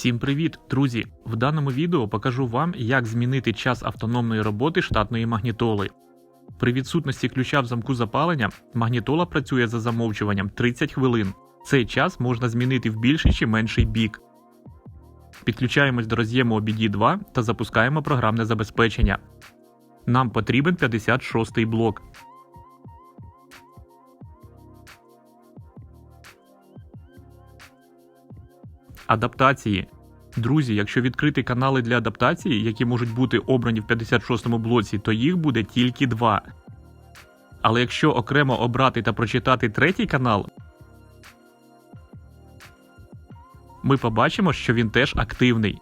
Всім привіт, друзі! В даному відео покажу вам, як змінити час автономної роботи штатної магнітоли. При відсутності ключа в замку запалення магнітола працює за замовчуванням 30 хвилин. Цей час можна змінити в більший чи менший бік. Підключаємось до роз'єму OBD2 та запускаємо програмне забезпечення. Нам потрібен 56 блок. Адаптації. Друзі, якщо відкрити канали для адаптації, які можуть бути обрані в 56-му блоці, то їх буде тільки два. Але якщо окремо обрати та прочитати третій канал, ми побачимо, що він теж активний.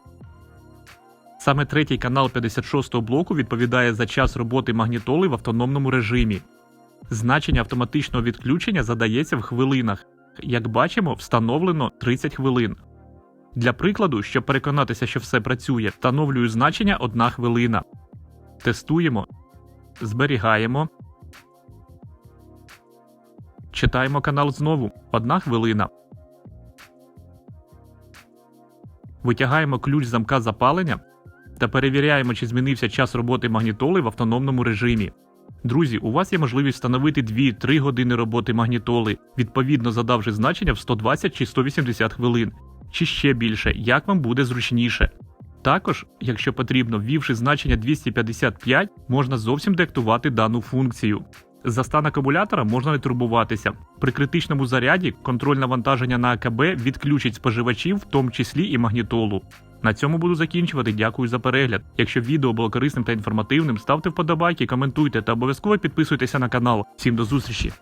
Саме третій канал 56-го блоку відповідає за час роботи магнітоли в автономному режимі. Значення автоматичного відключення задається в хвилинах. Як бачимо, встановлено 30 хвилин. Для прикладу, щоб переконатися, що все працює, встановлюю значення 1 хвилина. Тестуємо. Зберігаємо. Читаємо канал знову 1 хвилина. Витягаємо ключ замка запалення та перевіряємо, чи змінився час роботи магнітоли в автономному режимі. Друзі, у вас є можливість встановити 2-3 години роботи магнітоли, відповідно задавши значення в 120 чи 180 хвилин чи ще більше, як вам буде зручніше. Також, якщо потрібно, ввівши значення 255, можна зовсім деактувати дану функцію. За стан акумулятора можна не турбуватися. При критичному заряді контроль навантаження на АКБ відключить споживачів, в тому числі і магнітолу. На цьому буду закінчувати. Дякую за перегляд. Якщо відео було корисним та інформативним, ставте вподобайки, коментуйте та обов'язково підписуйтеся на канал. Всім до зустрічі!